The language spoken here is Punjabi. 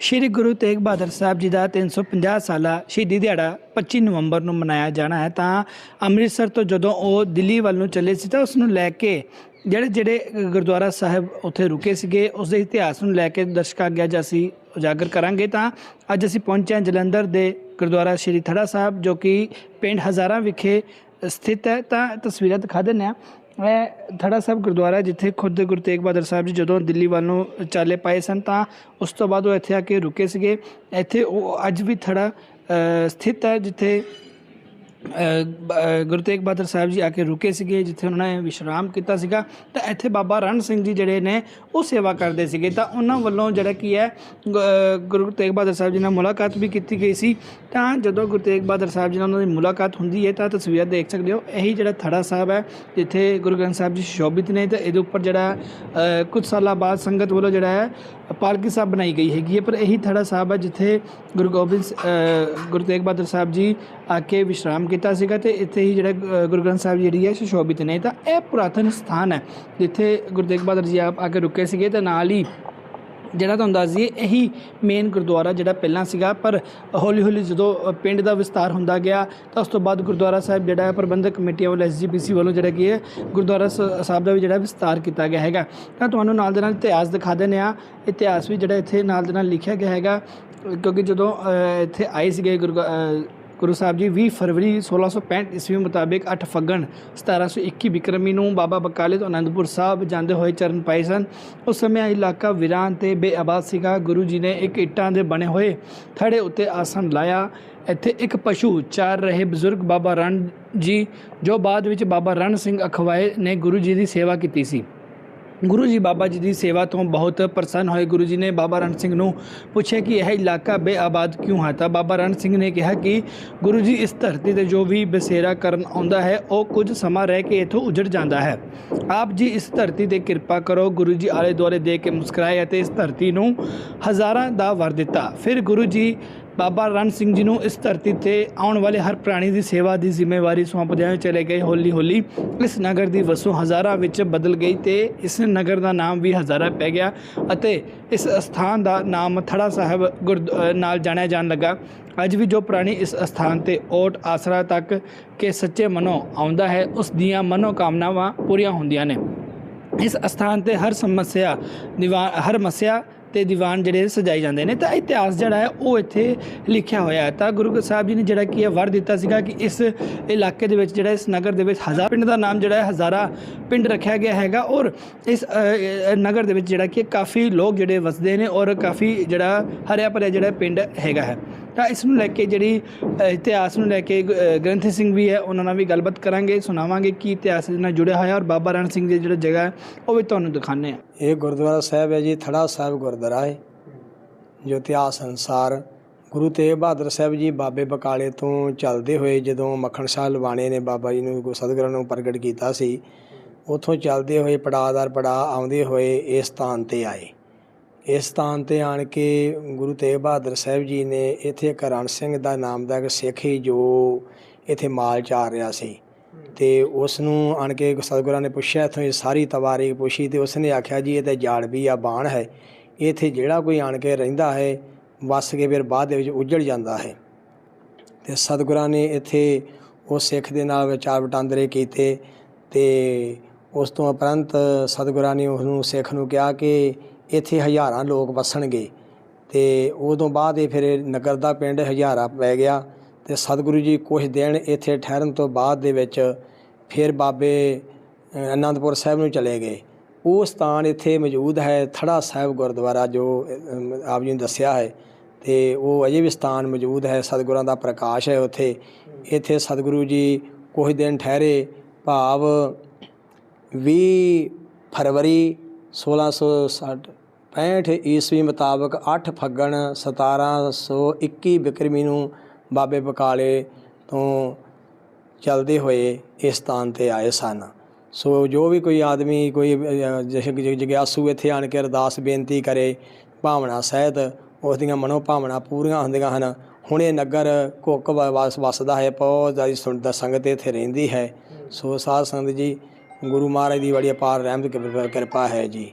ਸ਼੍ਰੀ ਗੁਰੂ ਤੇਗ ਬਹਾਦਰ ਸਾਹਿਬ ਜੀ ਦਾ 350 ਸਾਲਾ ਸ਼ਹੀਦੀ ਦਿਹਾੜਾ 25 ਨਵੰਬਰ ਨੂੰ ਮਨਾਇਆ ਜਾਣਾ ਹੈ, ਤਾਂ ਅੰਮ੍ਰਿਤਸਰ ਤੋਂ ਜਦੋਂ ਉਹ ਦਿੱਲੀ ਵੱਲ ਨੂੰ ਚੱਲੇ ਸੀ, ਤਾਂ ਉਸ ਨੂੰ ਲੈ ਕੇ ਜਿਹੜੇ ਜਿਹੜੇ ਗੁਰਦੁਆਰਾ ਸਾਹਿਬ ਉੱਥੇ ਰੁਕੇ ਸੀਗੇ, ਉਸ ਦੇ ਇਤਿਹਾਸ ਨੂੰ ਲੈ ਕੇ ਦਰਸ਼ਕਾਂ ਅੱਗੇ ਅੱਜ ਅਸੀਂ ਉਜਾਗਰ ਕਰਾਂਗੇ। ਤਾਂ ਅੱਜ ਅਸੀਂ ਪਹੁੰਚੇ ਹਾਂ ਜਲੰਧਰ ਦੇ ਗੁਰਦੁਆਰਾ ਸ਼੍ਰੀ ਥੜਾ ਸਾਹਿਬ, ਜੋ ਕਿ ਪਿੰਡ ਹਜ਼ਾਰਾਂ ਵਿਖੇ ਸਥਿਤ ਹੈ। ਤਾਂ ਤਸਵੀਰਾਂ ਦਿਖਾ ਦਿੰਦੇ ਹਾਂ। ਇਹ ਥੜਾ ਸਾਹਿਬ ਗੁਰਦੁਆਰਾ ਜਿੱਥੇ ਖੁਦ ਗੁਰੂ ਤੇਗ ਬਹਾਦਰ ਸਾਹਿਬ ਜੀ ਜਦੋਂ ਦਿੱਲੀ ਵੱਲ ਨੂੰ ਚਾਲੇ ਪਾਏ ਸਨ, ਤਾਂ ਉਸ ਤੋਂ ਬਾਅਦ ਉਹ ਇੱਥੇ ਆ ਕੇ ਰੁਕੇ ਸੀਗੇ। ਇੱਥੇ ਉਹ ਅੱਜ ਵੀ ਥੜਾ ਸਥਿਤ ਹੈ, ਜਿੱਥੇ ਗੁਰੂ ਤੇਗ ਬਹਾਦਰ ਸਾਹਿਬ ਜੀ ਆ ਕੇ ਰੁਕੇ ਸੀਗੇ ਜਿੱਥੇ ਉਹਨਾਂ ਨੇ ਵਿਸ਼ਰਾਮ ਕੀਤਾ ਸੀਗਾ। ਤਾਂ ਇੱਥੇ ਬਾਬਾ ਰਣ ਸਿੰਘ ਜੀ ਜਿਹੜੇ ਨੇ ਉਹ ਸੇਵਾ ਕਰਦੇ ਸੀਗੇ। ਤਾਂ ਉਹਨਾਂ ਵੱਲੋਂ ਜਿਹੜਾ ਕੀ ਹੈ ਗ- ਗੁਰੂ ਤੇਗ ਬਹਾਦਰ ਸਾਹਿਬ ਜੀ ਨਾਲ ਮੁਲਾਕਾਤ ਵੀ ਕੀਤੀ ਗਈ ਸੀ। ਤਾਂ ਜਦੋਂ ਗੁਰੂ ਤੇਗ ਬਹਾਦਰ ਸਾਹਿਬ ਜੀ ਨਾਲ ਉਹਨਾਂ ਦੀ ਮੁਲਾਕਾਤ ਹੁੰਦੀ ਹੈ ਤਾਂ ਤਸਵੀਰਾਂ ਦੇਖ ਸਕਦੇ ਹੋ। ਇਹੀ ਜਿਹੜਾ ਥੜਾ ਸਾਹਿਬ ਹੈ ਜਿੱਥੇ ਗੁਰੂ ਗ੍ਰੰਥ ਸਾਹਿਬ ਜੀ ਸ਼ੋਭਿਤ ਨੇ ਤੇ ਇਹਦੇ ਉੱਪਰ ਜਿਹੜਾ ਅ, ਕੁਝ ਸਾਲਾਂ ਬਾਅਦ ਸੰਗਤ ਵੱਲੋਂ ਜਿਹੜਾ ਹੈ ਪਾਲਕੀ ਸਾਹਿਬ ਬਣਾਈ ਗਈ ਹੈਗੀ ਹੈ, ਪਰ ਇਹੀ ਥੜਾ ਸਾਹਿਬ ਹੈ ਜਿੱਥੇ ਗੁਰੂ ਗੋਬਿੰਦ ਗੁਰੂ ਤੇਗ ਬਹਾਦਰ ਸਾਹਿਬ ਜੀ ਆ ਕੇ ਵਿਸ਼ਰਾਮ ਕੀਤਾ ਸੀਗਾ ਤੇ ਇੱਥੇ ਹੀ ਜਿਹੜਾ ਗੁਰੂ ਗ੍ਰੰਥ ਸਾਹਿਬ ਜਿਹੜੀ ਹੈ ਸੁਸ਼ੋਭਿਤ ਨੇ। ਤਾਂ ਇਹ ਪੁਰਾਤਨ ਸਥਾਨ ਹੈ ਜਿੱਥੇ ਗੁਰੂ ਤੇਗ ਬਹਾਦਰ ਜੀ ਆਪ ਆ ਕੇ ਰੁਕੇ ਸੀਗੇ ਤੇ ਨਾਲ ਹੀ ਜਿਹੜਾ ਤੁਹਾਨੂੰ ਦੱਸ ਦਈਏ, ਇਹੀ ਮੇਨ ਗੁਰਦੁਆਰਾ ਜਿਹੜਾ ਪਹਿਲਾਂ ਸੀਗਾ, ਪਰ ਹੌਲੀ ਹੌਲੀ ਜਦੋਂ ਪਿੰਡ ਦਾ ਵਿਸਤਾਰ ਹੁੰਦਾ ਗਿਆ, ਤਾਂ ਉਸ ਤੋਂ ਬਾਅਦ ਗੁਰਦੁਆਰਾ ਸਾਹਿਬ ਜਿਹੜਾ ਹੈ, ਪ੍ਰਬੰਧਕ ਕਮੇਟੀਆਂ ਵੱਲੋਂ ਐਸਜੀਪੀਸੀ ਵੱਲੋਂ ਜਿਹੜਾ ਕੀ ਹੈ, ਗੁਰਦੁਆਰਾ ਸ- ਸਾਹਿਬ ਦਾ ਵੀ ਜਿਹੜਾ ਵਿਸਤਾਰ ਕੀਤਾ ਗਿਆ ਹੈਗਾ। ਤਾਂ ਤੁਹਾਨੂੰ ਨਾਲ ਦੇ ਨਾਲ ਇਤਿਹਾਸ ਦਿਖਾ ਦਿੰਦੇ ਆ ਇਤਿਹਾਸ ਵੀ ਜਿਹੜਾ ਇੱਥੇ ਨਾਲ ਦੇ ਨਾਲ ਲਿਖਿਆ ਗਿਆ ਹੈਗਾ, ਕਿਉਂਕਿ ਜਦੋਂ ਇੱਥੇ ਆਏ ਸੀਗੇ ਗੁਰੂ ਗੁਰੂ ਸਾਹਿਬ ਜੀ 20 ਫਰਵਰੀ 1665 ਈਸਵੀ ਮੁਤਾਬਿਕ 8 ਫੱਗਣ 1721 ਬਿਕਰਮੀ ਨੂੰ ਬਾਬਾ ਬਕਾਲੇ ਤੋਂ ਅਨੰਦਪੁਰ ਸਾਹਿਬ ਜਾਂਦੇ ਹੋਏ ਚਰਨ ਪਾਏ ਸਨ। ਉਸ ਸਮੇਂ ਇਹ ਇਲਾਕਾ ਵੀਰਾਨ ਤੇ ਬੇਆਬਾਦ ਸੀਗਾ। ਗੁਰੂ ਜੀ ਨੇ ਇੱਕ ਇੱਟਾਂ ਦੇ ਬਣੇ ਹੋਏ ਥੜੇ ਉੱਤੇ ਆਸਣ ਲਾਇਆ। ਇੱਥੇ ਇੱਕ ਪਸ਼ੂ, ਚਾਰ ਰਹੇ ਬਜ਼ੁਰਗ ਬਾਬਾ ਰਣ ਜੀ, ਜੋ ਬਾਅਦ ਵਿੱਚ ਬਾਬਾ ਰਣ ਸਿੰਘ ਅਖਵਾਏ ਨੇ ਗੁਰੂ ਜੀ ਦੀ ਸੇਵਾ ਕੀਤੀ ਸੀ। ਗੁਰੂ ਜੀ ਬਾਬਾ ਜੀ ਦੀ ਸੇਵਾ ਤੋਂ ਬਹੁਤ ਪ੍ਰਸੰਨ ਹੋਏ। ਗੁਰੂ ਜੀ ਨੇ ਬਾਬਾ ਰਣ ਸਿੰਘ ਨੂੰ ਪੁੱਛਿਆ ਕਿ ਇਹ ਇਲਾਕਾ ਬੇਆਬਾਦ ਕਿਉਂ ਹੈ? ਤਾਂ ਬਾਬਾ ਰਣ ਸਿੰਘ ਨੇ ਕਿਹਾ ਕਿ ਗੁਰੂ ਜੀ ਇਸ ਧਰਤੀ ਤੇ ਜੋ ਵੀ ਬਸੇਰਾ ਕਰਨ ਆਉਂਦਾ ਹੈ, ਉਹ ਕੁਝ ਸਮਾਂ ਰਹਿ ਕੇ ਇਥੋਂ ਉਜੜ ਜਾਂਦਾ ਹੈ। ਆਪ ਜੀ, ਇਸ ਧਰਤੀ ਤੇ ਕਿਰਪਾ ਕਰੋ ਗੁਰੂ ਜੀ ਆਲੇ ਦੁਆਲੇ ਦੇ ਕੇ ਮੁਸਕਰਾਏ ਅਤੇ ਇਸ ਧਰਤੀ ਨੂੰ ਹਜ਼ਾਰਾਂ ਦਾ ਵਰ ਦਿੱਤਾ। ਫਿਰ ਗੁਰੂ ਜੀ ਬਾਬਾ ਰਣ ਸਿੰਘ ਜੀ ਨੂੰ ਇਸ ਧਰਤੀ ਤੇ ਆਉਣ ਵਾਲੇ ਹਰ ਪ੍ਰਾਣੀ ਦੀ ਸੇਵਾ ਦੀ ਜ਼ਿੰਮੇਵਾਰੀ ਸੌਂਪਦਿਆਂ ਚਲੇ ਗਏ ਹੌਲੀ ਹੌਲੀ। ਇਸ ਨਗਰ ਦੀ ਵਸੋਂ ਹਜ਼ਾਰਾਂ ਵਿੱਚ ਬਦਲ ਗਈ ਤੇ ਇਸ ਨਗਰ ਦਾ ਨਾਮ ਵੀ ਹਜ਼ਾਰਾ ਪੈ ਗਿਆ ਅਤੇ ਇਸ ਸਥਾਨ ਦਾ ਨਾਮ ਥੜਾ ਸਾਹਿਬ ਗੁਰਦ- ਨਾਲ ਜਾਣਿਆ ਜਾਣ ਲੱਗਾ। ਅੱਜ ਵੀ ਜੋ ਪ੍ਰਾਣੀ ਇਸ ਸਥਾਨ ਤੇ ਓਟ ਆਸਰਾ ਤੱਕ ਕੇ ਸੱਚੇ ਮਨੋਂ ਆਉਂਦਾ ਹੈ, ਉਸ ਦੀਆਂ ਮਨੋ ਕਾਮਨਾਵਾਂ ਪੂਰੀਆਂ ਹੁੰਦੀਆਂ ਨੇ। ਇਸ ਸਥਾਨ ਤੇ ਹਰ ਸਮੱਸਿਆ ਦੀਵਾਨ ਹਰ ਮਸਿਆ ਤੇ ਦੀਵਾਨ ਜਿਹੜੇ ਸਜਾਏ ਜਾਂਦੇ ਨੇ, ਤਾਂ ਇਤਿਹਾਸ ਜਿਹੜਾ ਹੈ, ਉਹ ਇੱਥੇ ਲਿਖਿਆ ਹੋਇਆ ਹੈ। ਤਾਂ ਗੁਰੂ ਗ੍ਰੰਥ ਸਾਹਿਬ ਜੀ ਨੇ ਜਿਹੜਾ ਕੀ ਹੈ ਵਰ ਦਿੱਤਾ ਸੀਗਾ ਕਿ ਇਸ ਇਲਾਕੇ ਦੇ ਵਿੱਚ ਜਿਹੜਾ, ਇਸ ਨਗਰ ਦੇ ਵਿੱਚ ਹਜ਼ਾਰ ਪਿੰਡ ਦਾ ਨਾਮ ਜਿਹੜਾ ਹੈ, ਹਜ਼ਾਰਾ ਪਿੰਡ ਰੱਖਿਆ ਗਿਆ ਹੈਗਾ ਔਰ ਇਸ ਨਗਰ ਦੇ ਵਿੱਚ ਜਿਹੜਾ ਕਿ ਕਾਫੀ ਲੋਕ ਜਿਹੜੇ ਵਸਦੇ ਨੇ ਔਰ ਕਾਫੀ ਜਿਹੜਾ ਹਰਿਆ ਭਰਿਆ ਜਿਹੜਾ ਪਿੰਡ ਹੈਗਾ ਹੈ। ਤਾਂ ਇਸ ਨੂੰ ਲੈ ਕੇ ਜਿਹੜੀ ਇਤਿਹਾਸ ਨੂੰ ਲੈ ਕੇ ਗ- ਗ੍ਰੰਥੀ ਸਿੰਘ ਵੀ ਹੈ, ਉਹਨਾਂ ਨਾਲ ਵੀ ਗੱਲਬਾਤ ਕਰਾਂਗੇ, ਸੁਣਾਵਾਂਗੇ ਕੀ ਇਤਿਹਾਸ ਨਾਲ ਜੁੜਿਆ ਹੋਇਆ ਔਰ ਬਾਬਾ ਰਣ ਸਿੰਘ ਦੀ ਜਿਹੜਾ ਜਗ੍ਹਾ ਹੈ, ਉਹ ਵੀ ਤੁਹਾਨੂੰ ਦਿਖਾਣੇ ਆ ਇਹ ਗੁਰਦੁਆਰਾ ਸਾਹਿਬ ਹੈ ਜੀ, ਥੜਾ ਸਾਹਿਬ ਗੁਰਦੁਆਰਾ ਹੈ, ਜੋ ਇਤਿਹਾਸ ਅਨੁਸਾਰ ਗੁਰੂ ਤੇਗ ਬਹਾਦਰ ਸਾਹਿਬ ਜੀ ਬਾਬੇ ਬਕਾਲੇ ਤੋਂ ਚੱਲਦੇ ਹੋਏ ਜਦੋਂ ਮੱਖਣ ਸ਼ਾਹ ਲਵਾਣੇ ਨੇ ਬਾਬਾ ਜੀ ਨੂੰ ਸਤਿਗੁਰਾਂ ਨੂੰ ਪ੍ਰਗਟ ਕੀਤਾ ਸੀ, ਉਥੋਂ ਚੱਲਦੇ ਹੋਏ ਪੜਾਦਾਰ ਪੜਾ ਆਉਂਦੇ ਹੋਏ ਇਸ ਸਥਾਨ ਤੇ ਆਏ। ਇਸ ਸਥਾਨ ਤੇ ਆਣ ਕੇ ਗੁਰੂ ਤੇਗ ਬਹਾਦਰ ਸਾਹਿਬ ਜੀ ਨੇ ਇੱਥੇ ਇੱਕ ਰਣ ਸਿੰਘ ਦਾ ਨਾਮ ਦਾ ਇੱਕ ਸਿੱਖ ਹੀ ਜੋ ਇੱਥੇ ਮਾਲ ਚਾਰ ਰਿਹਾ ਸੀ। ਤੇ ਉਸ ਨੂੰ ਆਣ ਕੇ ਸਤਿਗੁਰਾਂ ਨੇ ਪੁੱਛਿਆ, ਇਥੋਂ ਇਹ ਸਾਰੀ ਤਵਾਰੀ ਪੁੱਛੀ? ਤੇ ਉਸ ਨੇ ਆਖਿਆ, ਜੀ, ਇਹ ਤੇ ਜਾੜਵੀ ਆ, ਬਾਣ ਹੈ। ਇੱਥੇ ਜਿਹੜਾ ਕੋਈ ਆਣ ਕੇ ਰਹਿੰਦਾ ਹੈ, ਵਸ ਕੇ ਫਿਰ ਬਾਅਦ ਦੇ ਵਿੱਚ ਉਜੜ ਜਾਂਦਾ ਹੈ। ਤੇ ਸਤਿਗੁਰਾਂ ਨੇ ਇੱਥੇ ਉਸ ਸਿੱਖ ਦੇ ਨਾਲ ਵਿਚਾਰ ਵਟਾਂਦਰੇ ਕੀਤੇ ਤੇ ਉਸ ਤੋਂ ਉਪਰੰਤ ਸਤਿਗੁਰਾਂ ਨੇ ਉਸ ਨੂੰ ਸਿੱਖ ਨੂੰ ਕਿਹਾ ਕਿ ਇੱਥੇ ਹਜ਼ਾਰਾਂ ਲੋਕ ਵਸਣਗੇ। ਤੇ ਉਦੋਂ ਬਾਅਦ ਇਹ ਫਿਰ ਨਗਰ ਦਾ ਪਿੰਡ ਹਜ਼ਾਰਾ ਪੈ ਗਿਆ ਤੇ ਸਤਿਗੁਰੂ ਜੀ ਕੁਝ ਦਿਨ ਇੱਥੇ ਠਹਿਰਨ ਤੋਂ ਬਾਅਦ ਦੇ ਵਿੱਚ ਫਿਰ ਬਾਬੇ ਅਨੰਦਪੁਰ ਸਾਹਿਬ ਨੂੰ ਚਲੇ ਗਏ। ਉਹ ਸਥਾਨ ਇੱਥੇ ਮੌਜੂਦ ਹੈ ਥੜਾ ਸਾਹਿਬ ਗੁਰਦੁਆਰਾ ਜੋ ਆਪ ਜੀ ਨੇ ਦੱਸਿਆ ਹੈ। ਤੇ ਉਹ ਅਜੇ ਵੀ ਸਥਾਨ ਮੌਜੂਦ ਹੈ, ਸਤਿਗੁਰਾਂ ਦਾ ਪ੍ਰਕਾਸ਼ ਹੈ ਉੱਥੇ। ਇੱਥੇ ਸਤਿਗੁਰੂ ਜੀ ਕੁਝ ਦਿਨ ਠਹਿਰੇ, ਭਾਵ 20 ਫਰਵਰੀ 1665 ਈਸਵੀ ਮੁਤਾਬਕ 8 ਫੱਗਣ 1721 ਬਿਕਰਮੀ ਨੂੰ ਬਾਬੇ ਬਕਾਲੇ ਤੋਂ ਚੱਲਦੇ ਹੋਏ ਇਸ ਸਥਾਨ ਤੇ ਆਏ ਸਨ। ਸੋ ਜੋ ਵੀ ਕੋਈ ਆਦਮੀ, ਕੋਈ ਜਗਿਆਸੂ ਇੱਥੇ ਆਣ ਕੇ ਅਰਦਾਸ ਬੇਨਤੀ ਕਰੇ, ਭਾਵਨਾ ਸਹਿਤ ਉਸ ਦੀਆਂ ਮਨੋ ਭਾਵਨਾ ਪੂਰੀਆਂ ਹੁੰਦੀਆਂ ਹਨ। ਹੁਣ ਇਹ ਨਗਰ ਕੁੱਕ ਵ- ਵਸ, ਵਸਦਾ ਹੈ, ਬਹੁਤ ਜ਼ਿਆਦਾ ਸੁਣਦਾ ਸੰਗਤ ਇੱਥੇ ਰਹਿੰਦੀ ਹੈ। ਸੋ ਸਾਧ ਸੰਗਤ ਜੀ, ਗੁਰੂ ਮਹਾਰਾਜ ਦੀ ਬੜੀ ਅਪਾਰ ਰਹਿਮਤ ਕਿਰਪਾ- ਕਿਰਪਾ ਹੈ ਜੀ।